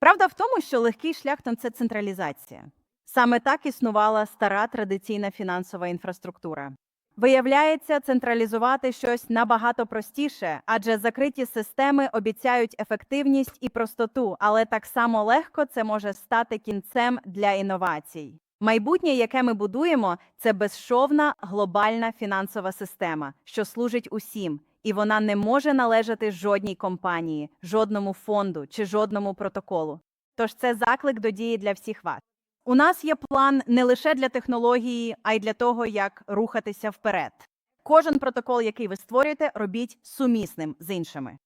Правда в тому, що легкий шляхом це централізація. Саме так існувала стара традиційна фінансова інфраструктура. Виявляється, централізувати щось набагато простіше, адже закриті системи обіцяють ефективність і простоту, але так само легко це може стати кінцем для інновацій. Майбутнє, яке ми будуємо, це безшовна глобальна фінансова система, що служить усім, і вона не може належати жодній компанії, жодному фонду чи жодному протоколу. Тож це заклик до дії для всіх вас. У нас є план не лише для технології, а й для того, як рухатися вперед. Кожен протокол, який ви створюєте, робіть сумісним з іншими.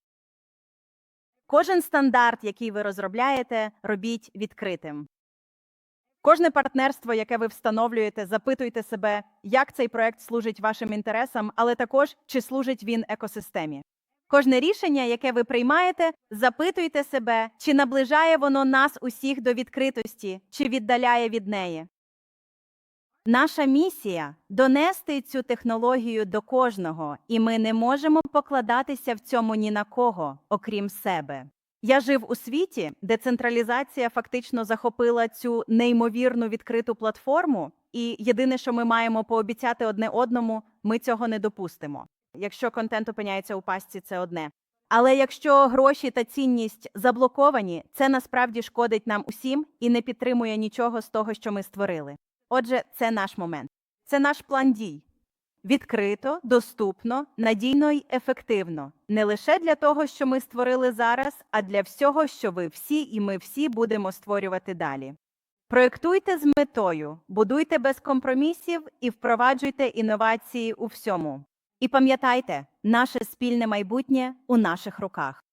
Кожен стандарт, який ви розробляєте, робіть відкритим. Кожне партнерство, яке ви встановлюєте, запитуйте себе, як цей проект служить вашим інтересам, але також чи служить він екосистемі. Кожне рішення, яке ви приймаєте, запитуйте себе, чи наближає воно нас усіх до відкритості, чи віддаляє від неї. Наша місія донести цю технологію до кожного, і ми не можемо покладатися в цьому ні на кого, окрім себе. Я жив у світі, де централізація фактично захопила цю неймовірну відкриту платформу, і єдине, що ми маємо пообіцяти одне одному, ми цього не допустимо. Якщо контент опиняється у пастці, це одне. Але якщо гроші та цінність заблоковані, це насправді шкодить нам усім і не підтримує нічого з того, що ми створили. Отже, це наш момент, це наш план дій. Відкрито, доступно, надійно й ефективно. Не лише для того, що ми створили зараз, а для всього, що ви всі і ми всі будемо створювати далі. Проєктуйте з метою, будуйте без компромісів і впроваджуйте інновації у всьому. І пам'ятайте, наше спільне майбутнє у наших руках.